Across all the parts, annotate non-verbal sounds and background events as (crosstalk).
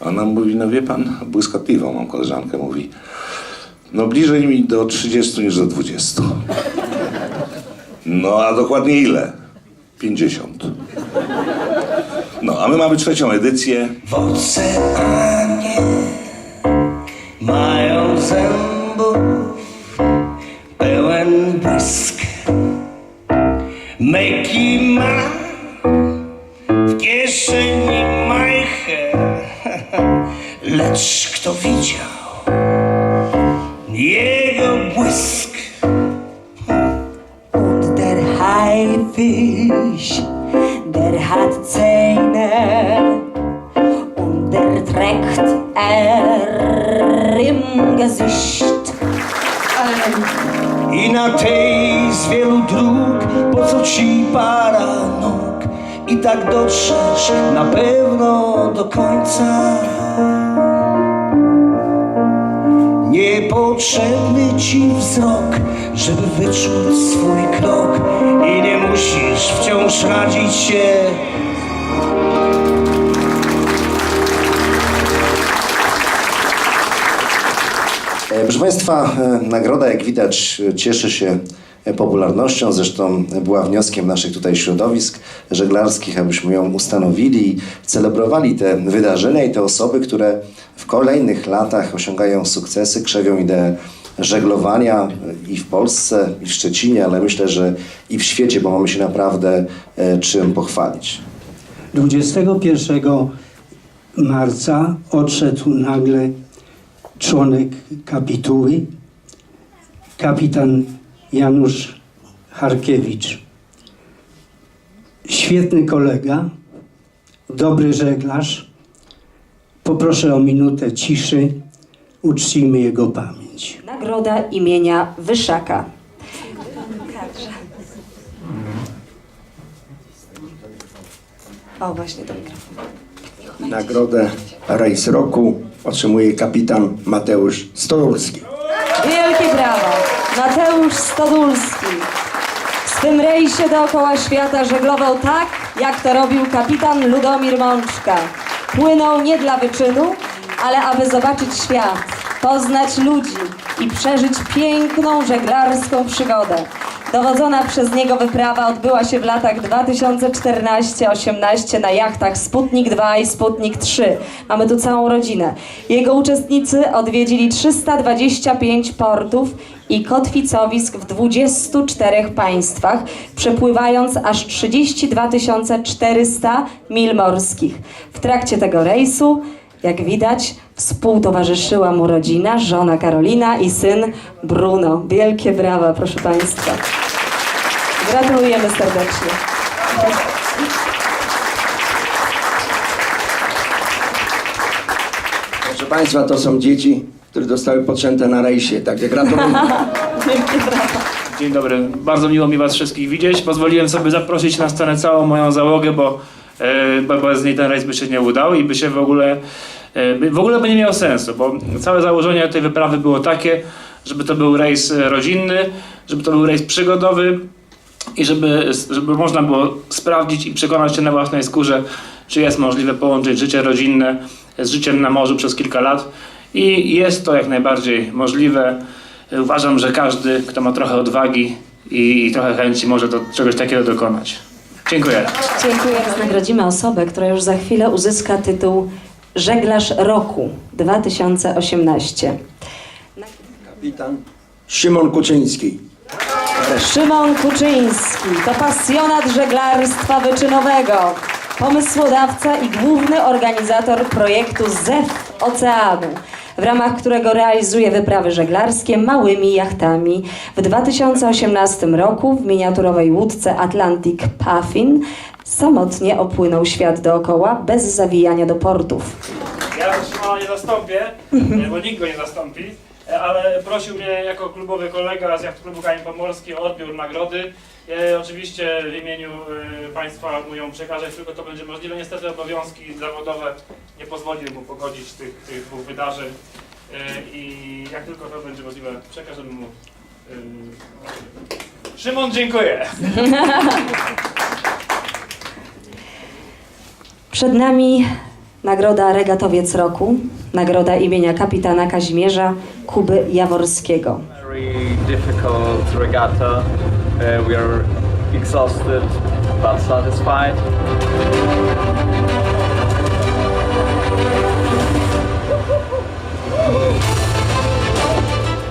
Ona mówi, no wie pan, błyskotliwą mam koleżankę, mówi, no bliżej mi do 30 niż do 20. No a dokładnie ile? 50. No, a my mamy trzecią edycję. W oceanie mają zębów I na tej z wielu dróg po co ci para nóg? I tak dotrzesz na pewno do końca. Niepotrzebny ci wzrok, żeby wyczuć swój krok. I nie musisz wciąż radzić się Proszę Państwa, e, nagroda jak widać cieszy się popularnością, zresztą była wnioskiem naszych tutaj środowisk żeglarskich, abyśmy ją ustanowili i celebrowali te wydarzenia i te osoby, które w kolejnych latach osiągają sukcesy, krzewią ideę żeglowania i w Polsce, i w Szczecinie, ale myślę, że i w świecie, bo mamy się naprawdę e, czym pochwalić. 21 marca odszedł nagle członek kapituły, kapitan Janusz Harkiewicz. Świetny kolega, dobry żeglarz. Poproszę o minutę ciszy, uczcijmy jego pamięć. Nagroda imienia Wyszaka. O, właśnie do mikrofonu. Nagrodę Rejs Roku otrzymuje kapitan Mateusz Stodulski. Wielkie brawa! Mateusz Stodulski. W tym rejsie dookoła świata żeglował tak, jak to robił kapitan Ludomir Mączka. Płynął nie dla wyczynu, ale aby zobaczyć świat, poznać ludzi i przeżyć piękną żeglarską przygodę. Dowodzona przez niego wyprawa odbyła się w latach 2014-18 na jachtach Sputnik 2 i Sputnik 3. Mamy tu całą rodzinę. Jego uczestnicy odwiedzili 325 portów i kotwicowisk w 24 państwach, przepływając aż 32 400 mil morskich. W trakcie tego rejsu, jak widać, współtowarzyszyła mu rodzina, żona Karolina i syn Bruno. Wielkie brawa, proszę Państwa. Gratulujemy serdecznie. Proszę Państwa, to są dzieci, które zostały poczęte na rejsie, także gratuluję. (laughs) Wielkie brawa. Dzień dobry, bardzo miło mi Was wszystkich widzieć. Pozwoliłem sobie zaprosić na scenę całą moją załogę, bo, bo bez niej ten rejs by się nie udał i by się w ogóle, e, w ogóle by nie miał sensu, bo całe założenie tej wyprawy było takie, żeby to był rejs e, rodzinny, żeby to był rejs przygodowy i żeby, żeby można było sprawdzić i przekonać się na własnej skórze, czy jest możliwe połączyć życie rodzinne z życiem na morzu przez kilka lat. I jest to jak najbardziej możliwe. Uważam, że każdy, kto ma trochę odwagi i, i trochę chęci, może do czegoś takiego dokonać. Dziękuję. Dziękuję. Nagrodzimy osobę, która już za chwilę uzyska tytuł Żeglarz Roku 2018. Kapitan Szymon Kuczyński. Szymon Kuczyński to pasjonat żeglarstwa wyczynowego, pomysłodawca i główny organizator projektu ZEW Oceanu, w ramach którego realizuje wyprawy żeglarskie małymi jachtami. W 2018 roku w miniaturowej łódce Atlantic Puffin samotnie opłynął świat dookoła bez zawijania do portów. Ja Szymona nie zastąpię, nie, bo nikt go nie zastąpi, ale prosił mnie jako klubowy kolega z Jachtklubu Kain Pomorski o odbiór nagrody. Ja oczywiście w imieniu e, Państwa mu ją przekażę, tylko to będzie możliwe. Niestety obowiązki zawodowe nie pozwoliły mu pogodzić tych, tych dwóch wydarzeń e, i jak tylko to będzie możliwe, przekażemy mu. e, Szymon, dziękuję. (laughs) Przed nami nagroda Regatowiec Roku, nagroda imienia kapitana Kazimierza Kuby Jaworskiego. Very difficult regatta. Uh, we are exhausted but satisfied.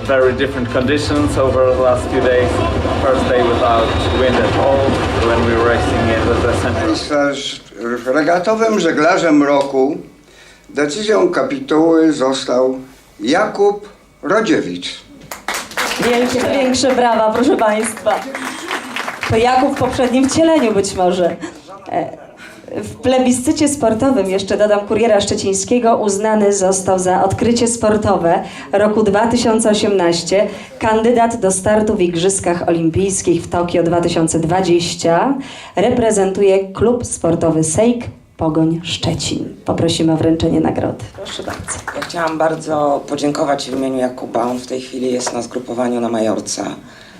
Very different conditions over the last few days. First day without wind at all when we were racing in the center. Regatowym żeglarzem roku decyzją kapituły został Jakub Rodziewicz. Wielkie, większe brawa, proszę Państwa. To Jakub w poprzednim wcieleniu być może. E, W plebiscycie sportowym, jeszcze dodam, kuriera szczecińskiego uznany został za odkrycie sportowe roku 2018. Kandydat do startu w Igrzyskach Olimpijskich w Tokio 2020 reprezentuje klub sportowy Sejk Pogoń Szczecin. Poprosimy o wręczenie nagrody. Proszę bardzo. Ja chciałam bardzo podziękować w imieniu Jakuba. On w tej chwili jest na zgrupowaniu na Majorce.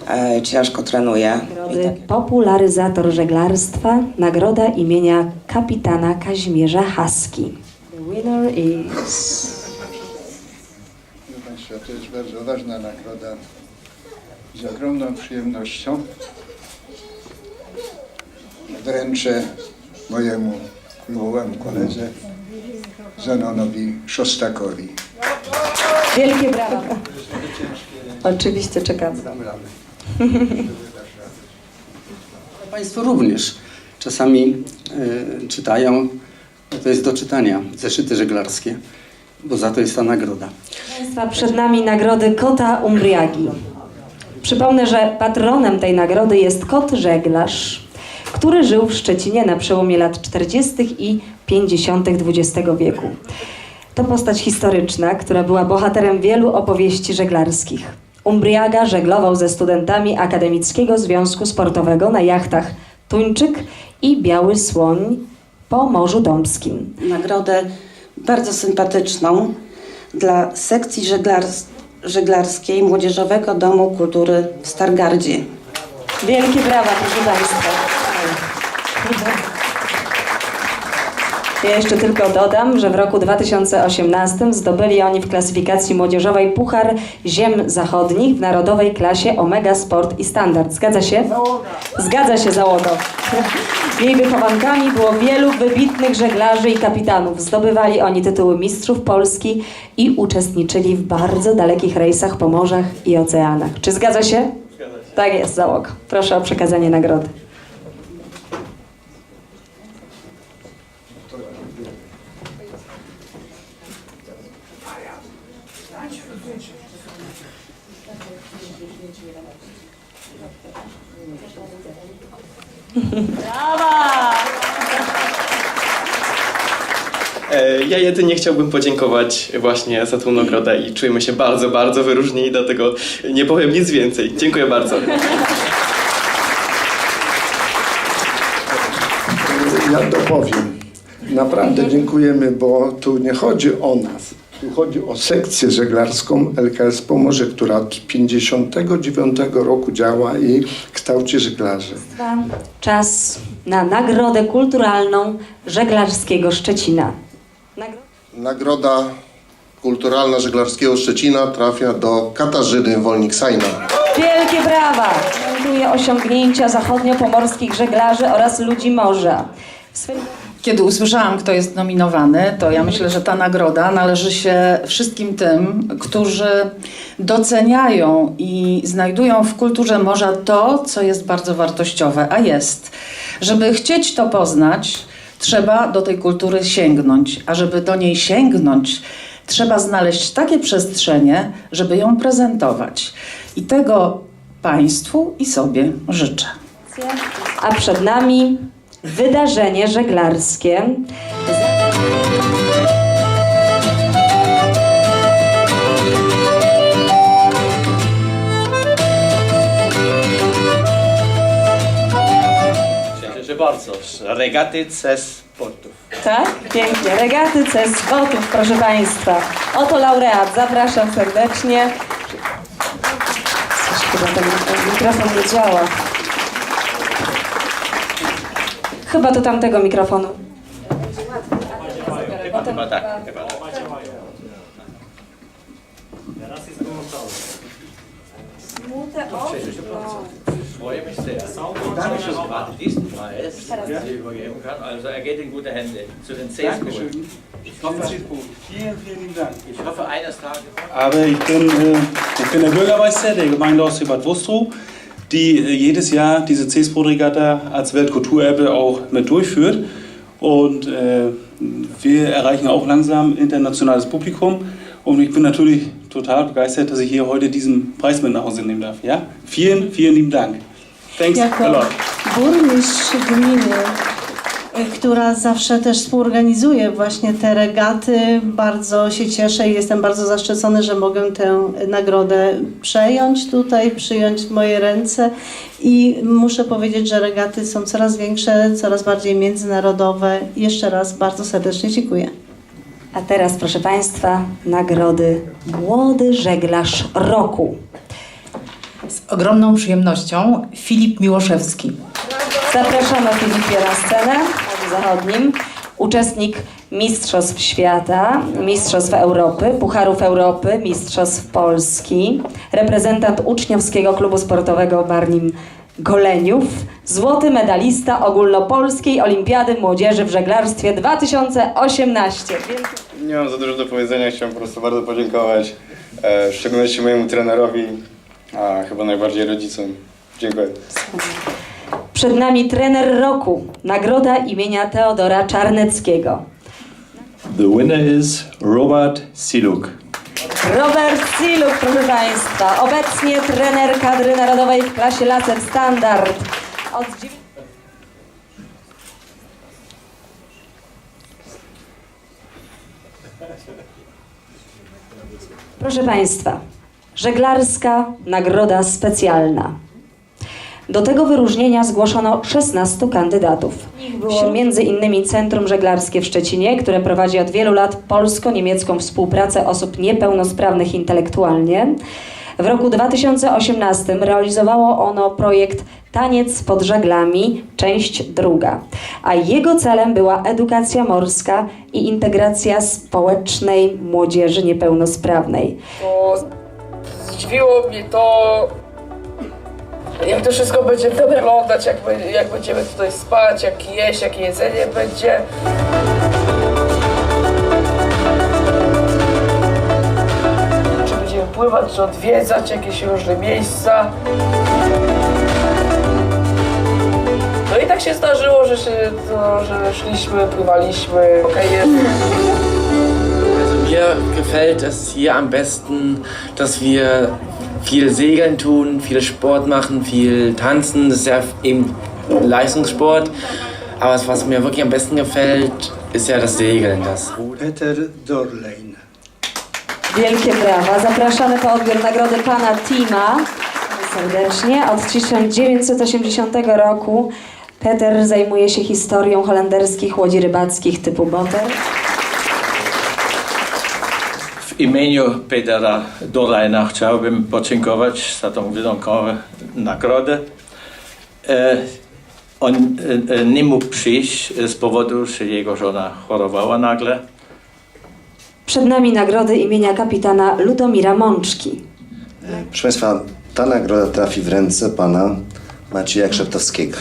E, ciężko trenuje. Nagrody tak, Popularyzator żeglarstwa, nagroda imienia kapitana Kazimierza Haski. The winner is... Proszę Państwa, to jest bardzo ważna nagroda. Z ogromną przyjemnością wręczę mojemu klubowemu koledze Zenonowi Szostakowi. Wielkie brawa. Oczywiście czekamy. Państwo również czasami e, czytają, to jest do czytania, zeszyty żeglarskie, bo za to jest ta nagroda. Państwa, przed nami nagrody Kota Umbriagi. Przypomnę, że patronem tej nagrody jest kot żeglarz, który żył w Szczecinie na przełomie lat 40. i 50. XX wieku. To postać historyczna, która była bohaterem wielu opowieści żeglarskich. Umbriaga żeglował ze studentami Akademickiego Związku Sportowego na jachtach Tuńczyk i Biały Słoń po Morzu Dąbskim. nagrodę bardzo sympatyczną dla sekcji żeglars- żeglarskiej Młodzieżowego Domu Kultury w Stargardzie. Wielkie brawa, proszę Państwa. Ja jeszcze tylko dodam, że w roku 2018 zdobyli oni w klasyfikacji młodzieżowej Puchar Ziem Zachodnich w narodowej klasie Omega Sport i Standard. Zgadza się? Zgadza się załogo. (laughs) Jej wychowankami było wielu wybitnych żeglarzy i kapitanów. Zdobywali oni tytuły mistrzów Polski i uczestniczyli w bardzo dalekich rejsach po morzach i oceanach. Czy zgadza się? Tak jest, załoga. Proszę o przekazanie nagrody. E, Ja jedynie chciałbym podziękować właśnie za tą nagrodę i czujemy się bardzo, bardzo wyróżnieni, dlatego nie powiem nic więcej. Dziękuję bardzo. Ja dopowiem. Naprawdę dziękujemy, bo tu nie chodzi o nas. Tu chodzi o sekcję żeglarską LKS Pomorze, która od 59 roku działa i kształci żeglarzy. Czas na nagrodę kulturalną żeglarskiego Szczecina. Nagro- Nagroda Kulturalna Żeglarskiego Szczecina trafia do Katarzyny Wolnik-Sajna. Wielkie brawa! Gratuluję osiągnięcia zachodnio-pomorskich żeglarzy oraz ludzi morza. W swym... Kiedy usłyszałam, kto jest nominowany, to ja myślę, że ta nagroda należy się wszystkim tym, którzy doceniają i znajdują w kulturze morza to, co jest bardzo wartościowe, a jest. Żeby chcieć to poznać, trzeba do tej kultury sięgnąć, a żeby do niej sięgnąć, trzeba znaleźć takie przestrzenie, żeby ją prezentować. I tego Państwu i sobie życzę. A przed nami wydarzenie żeglarskie. Cieszę się bardzo. Regaty C sportów. Tak? Pięknie. Regaty C z botów, proszę Państwa. Oto laureat. Zapraszam serdecznie. Coś chyba ten mikrofon nie działa. Chyba do tamtego mikrofonu. Chyba tak. Smutę Ich freue mich sehr. Danke schön. Gerade diesen Preis übergeben kann. Also er geht in gute Hände zu den C-Schulen. Ich hoffe, Vielen, vielen Dank. ich hoffe eines Tages. Aber ich bin, äh, ich bin der Bürgermeister der Gemeinde Ostsee-Bad Wustrow, die äh, jedes Jahr diese CESPO-Regatta als Weltkulturerbe auch mit durchführt. Und äh, wir erreichen auch langsam internationales Publikum. Und ich bin natürlich total begeistert, dass ich hier heute diesen Preis mit nach Hause nehmen darf. Ja? Vielen, vielen lieben Dank. Thanks a Jako lot. Która zawsze też współorganizuje właśnie te regaty, bardzo się cieszę i jestem bardzo zaszczycony, że mogę tę nagrodę przejąć tutaj, przyjąć w moje ręce i muszę powiedzieć, że regaty są coraz większe, coraz bardziej międzynarodowe. Jeszcze raz bardzo serdecznie dziękuję. A teraz, proszę Państwa, nagrody Młody Żeglarz Roku. Z ogromną przyjemnością Filip Miłoszewski. Zapraszamy Filipie na scenę zachodnim. Uczestnik Mistrzostw Świata, Mistrzostw Europy, Pucharów Europy, Mistrzostw Polski, reprezentant uczniowskiego klubu sportowego Barnim Goleniów, złoty medalista ogólnopolskiej Olimpiady Młodzieży w żeglarstwie 2018. Nie mam za dużo do powiedzenia, chciałem po prostu bardzo podziękować, e, w szczególności mojemu trenerowi, a chyba najbardziej rodzicom. Dziękuję. Przed nami trener roku, nagroda imienia Teodora Czarneckiego. The winner is Robert Siluk. Robert Siluk, proszę Państwa, obecnie trener kadry narodowej w klasie laser standard. Od Proszę Państwa, żeglarska nagroda specjalna. Do tego wyróżnienia zgłoszono 16 kandydatów. Było między innymi Centrum Żeglarskie w Szczecinie, które prowadzi od wielu lat polsko-niemiecką współpracę osób niepełnosprawnych intelektualnie. W roku 2018 realizowało ono projekt Taniec pod żaglami, część druga, a jego celem była edukacja morska i integracja społecznej młodzieży niepełnosprawnej. bo zdziwiło mnie to, jak to wszystko będzie wyglądać, jak, jak będziemy tutaj spać, jak jeść, jakie jedzenie będzie. Czy będziemy pływać, czy odwiedzać jakieś różne miejsca. No i tak się zdarzyło, że, się, to, że szliśmy, pływaliśmy. Okej, jest. Also mir gefällt es hier am besten, dass wir viel Segeln tun, viel Sport machen, viel tanzen. Das ist ja eben Leistungssport. Aber was mir wirklich am besten gefällt, ist ja das Segeln. Das Peter Dorlein. Wielkie brawa. Zapraszamy po odbiór nagrody pana Tima. Serdecznie. Od 1980 roku Peter zajmuje się historią holenderskich łodzi rybackich typu Boter. W imieniu Petera Dorajna chciałbym podziękować za tą wyjątkową nagrodę. E, on e, e, nie mógł przyjść z powodu, że jego żona chorowała nagle. Przed nami nagrody imienia kapitana Ludomira Mączki. Proszę Państwa, ta nagroda trafi w ręce pana Macieja Krzeptowskiego.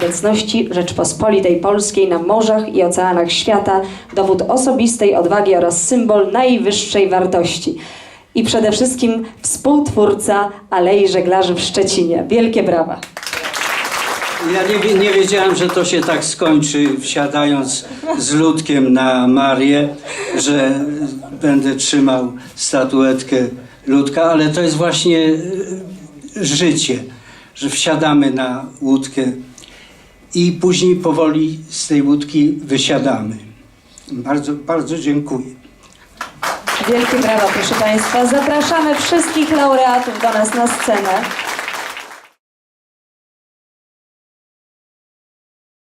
Obecności Rzeczpospolitej Polskiej na morzach i oceanach świata, dowód osobistej odwagi oraz symbol najwyższej wartości. I przede wszystkim współtwórca Alei Żeglarzy w Szczecinie. Wielkie brawa. Ja nie, nie wiedziałem, że to się tak skończy, wsiadając z ludkiem na Marię, że będę trzymał statuetkę ludka, ale to jest właśnie e, życie, że wsiadamy na łódkę i później powoli z tej łódki wysiadamy. Bardzo, bardzo dziękuję. Wielkie brawa, proszę Państwa. Zapraszamy wszystkich laureatów do nas na scenę.